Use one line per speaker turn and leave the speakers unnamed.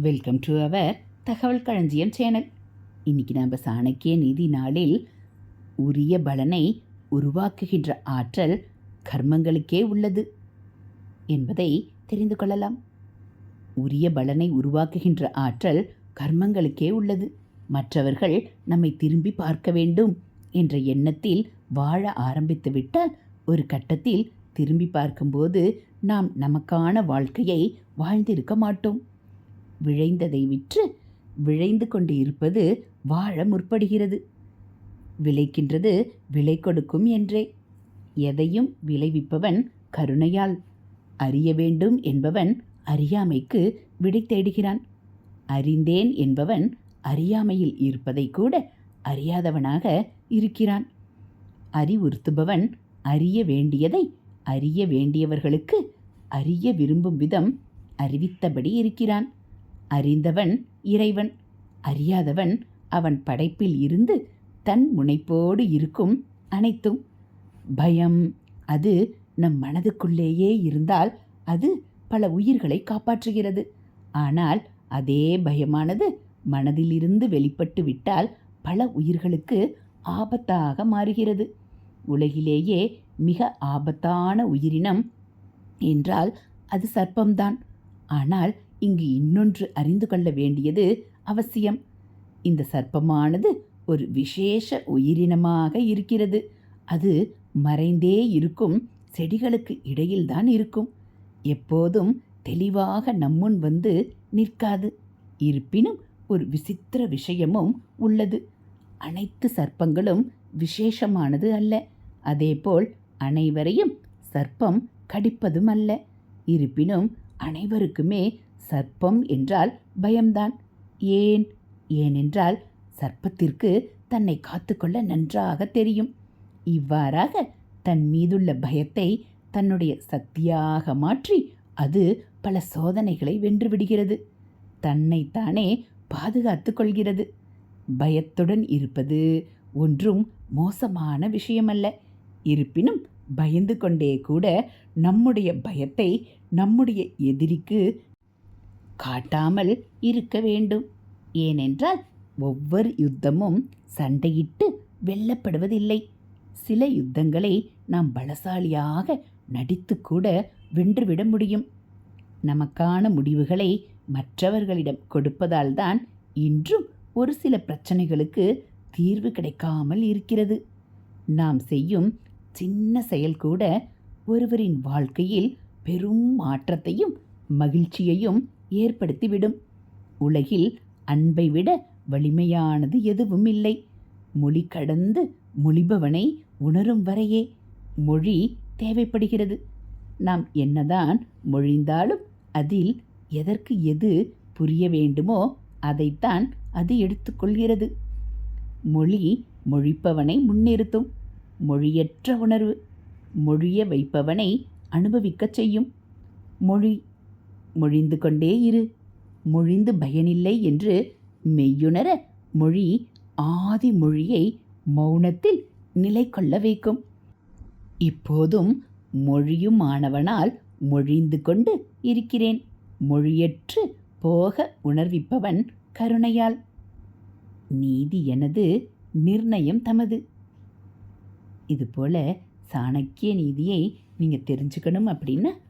Welcome to our தகவல் களஞ்சியம் channel இன்னைக்கு நம்ம சாணக்கிய நிதி நாளில் உரிய பலனை உருவாக்குகின்ற ஆற்றல் கர்மங்களுக்கே உள்ளது என்பதை தெரிந்து கொள்ளலாம். உரிய பலனை உருவாக்குகின்ற ஆற்றல் கர்மங்களுக்கே உள்ளது. மற்றவர்கள் நம்மை திரும்பி பார்க்க வேண்டும் என்ற எண்ணத்தில் வாழ ஆரம்பித்து விட்டால் ஒரு கட்டத்தில் திரும்பி பார்க்கும்போது நாம் நமக்கான வாழ்க்கையை வாழ்ந்திருக்க மாட்டோம். விழைந்ததை விற்று விழைந்து கொண்டு இருப்பது வாழ முற்படுகிறது. விளைக்கின்றது விலை கொடுக்கும் என்றே. எதையும் விளைவிப்பவன் கருணையால். அறிய வேண்டும் என்பவன் அறியாமைக்கு விடை தேடுகிறான். அறிந்தேன் என்பவன் அறியாமையில் இருப்பதை கூட அறியாதவனாக இருக்கிறான். அறிவுறுத்துபவன் அறிய வேண்டியதை அறிய வேண்டியவர்களுக்கு அறிய விரும்பும் விதம் அறிவித்தபடி இருக்கிறான். அறிந்தவன் இறைவன். அறியாதவன் அவன் படைப்பில் இருந்து தன் முனைப்போடு இருக்கும் அனைத்தும். பயம் அது நம் மனதுக்குள்ளேயே இருந்தால் அது பல உயிர்களை காப்பாற்றுகிறது. ஆனால் அதே பயமானது மனதிலிருந்து வெளிப்பட்டு விட்டால் பல உயிர்களுக்கு ஆபத்தாக மாறுகிறது. உலகிலேயே மிக ஆபத்தான உயிரினம் என்றால் அது சர்ப்பம்தான். ஆனால் இங்கு இன்னொன்று அறிந்து கொள்ள வேண்டியது அவசியம். இந்த சர்ப்பமானது ஒரு விசேஷ உயிரினமாக இருக்கிறது. அது மறைந்தே இருக்கும் செடிகளுக்கு இடையில்தான் இருக்கும். எப்போதும் தெளிவாக நம்முன் வந்து நிற்காது. இருப்பினும் ஒரு விசித்திர விஷயமும் உள்ளது. அனைத்து சர்ப்பங்களும் விசேஷமானது அல்ல. அதேபோல் அனைவரையும் சர்ப்பம் கடிப்பதும் அல்ல. இருப்பினும் அனைவருக்குமே சர்ப்பம் என்றால் பயம்தான். ஏன்? ஏனென்றால் சர்ப்பத்திற்கு தன்னை காத்துக்கொள்ள நன்றாக தெரியும். இவ்வாறாக தன் மீதுள்ள பயத்தை தன்னுடைய சக்தியாக மாற்றி அது பல சோதனைகளை வென்றுவிடுகிறது. தன்னைத்தானே பாதுகாத்து கொள்கிறது பயத்துடன் இருப்பது ஒன்றும் மோசமான விஷயமல்ல. இருப்பினும் பயந்து கொண்டே கூட நம்முடைய பயத்தை நம்முடைய எதிரிக்கு காட்டாமல் இருக்க வேண்டும். ஏனென்றால் ஒவ்வொரு யுத்தமும் சண்டையிட்டு வெல்லப்படுவதில்லை. சில யுத்தங்களை நாம் பலசாலியாக நடித்து கூட வென்றுவிட முடியும். நமக்கான முடிவுகளை மற்றவர்களிடம் கொடுப்பதால் தான் இன்றும் ஒரு சில பிரச்சனைகளுக்கு தீர்வு கிடைக்காமல் இருக்கிறது. நாம் செய்யும் சின்ன செயல் கூட ஒருவரின் வாழ்க்கையில் பெரும் மாற்றத்தையும் மகிழ்ச்சியையும் ஏற்படுத்திவிடும். உலகில் அன்பை விட வலிமையானது எதுவும் இல்லை மொழி கடந்து மொழிபவனை உணரும் வரையே மொழி தேவைப்படுகிறது. நாம் என்னதான் மொழிந்தாலும் அதில் எதற்கு எது புரிய வேண்டுமோ அதைத்தான் அது எடுத்துக்கொள்கிறது. மொழி மொழிப்பவனை முன்னிறுத்தும். மொழியற்ற உணர்வு. மொழிய வைப்பவனை அனுபவிக்கச் செய்யும். மொழி மொழிந்து கொண்டே இரு. மொழிந்து பயனில்லை என்று மெய்யுணர மொழி ஆதி மொழியை மௌனத்தில் நிலை கொள்ள வைக்கும். இப்போதும் மொழியும் ஆனவனால் மொழிந்து கொண்டு இருக்கிறேன். மொழியற்று போக உணர்விப்பவன் கருணையால். நீதி எனது நிர்ணயம் தமது. இதுபோல் சாணக்கிய நீதியை நீங்கள் தெரிஞ்சுக்கணும் அப்படின்னா